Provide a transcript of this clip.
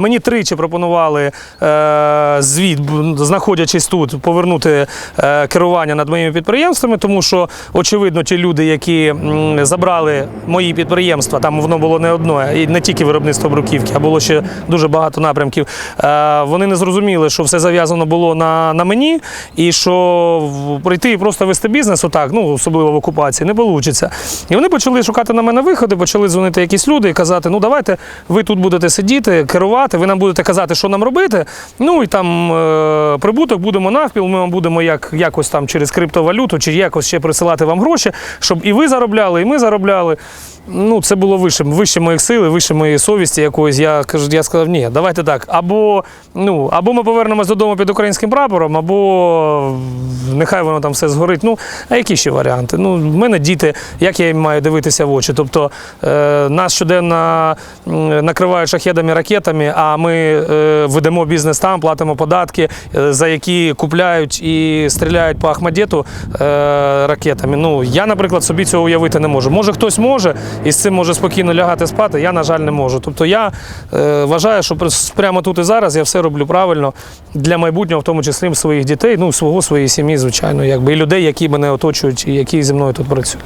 Мені тричі пропонували е, звіт, знаходячись тут, повернути е, керування над моїми підприємствами, тому що очевидно, ті люди, які м, забрали мої підприємства, там воно було не одне, і не тільки виробництво бруківки, а було ще дуже багато напрямків. Е, вони не зрозуміли, що все зав'язано було на, на мені, і що прийти і просто вести бізнес, отак, ну особливо в окупації, не вийде. І вони почали шукати на мене виходи, почали дзвонити якісь люди і казати: ну давайте ви тут будете сидіти, керувати, ви нам будете казати, що нам робити. Ну і там е, прибуток будемо навпіл, ми вам будемо як, якось там через криптовалюту чи якось ще присилати вам гроші, щоб і ви заробляли, і ми заробляли. Ну, це було вище, вище моїх сил, вище моєї совісті якоїсь. Я кажу, я сказав, ні, давайте так. Або, ну, або ми повернемось додому під українським прапором, або нехай воно там все згорить. Ну, а які ще варіанти? Ну, в мене діти, як я їм маю дивитися в очі? Тобто е, нас щоденно накривають шахедами, ракетами, а ми е, ведемо бізнес там, платимо податки, е, за які купляють і стріляють по Ахмадєту е, ракетами. Ну, я, наприклад, собі цього уявити не можу. Може, хтось може і з цим може спокійно лягати спати, я, на жаль, не можу. Тобто я е, вважаю, що прямо тут і зараз я все роблю правильно для майбутнього, в тому числі своїх дітей, ну, свого, своєї сім'ї, звичайно, якби, і людей, які мене оточують і які зі мною тут працюють.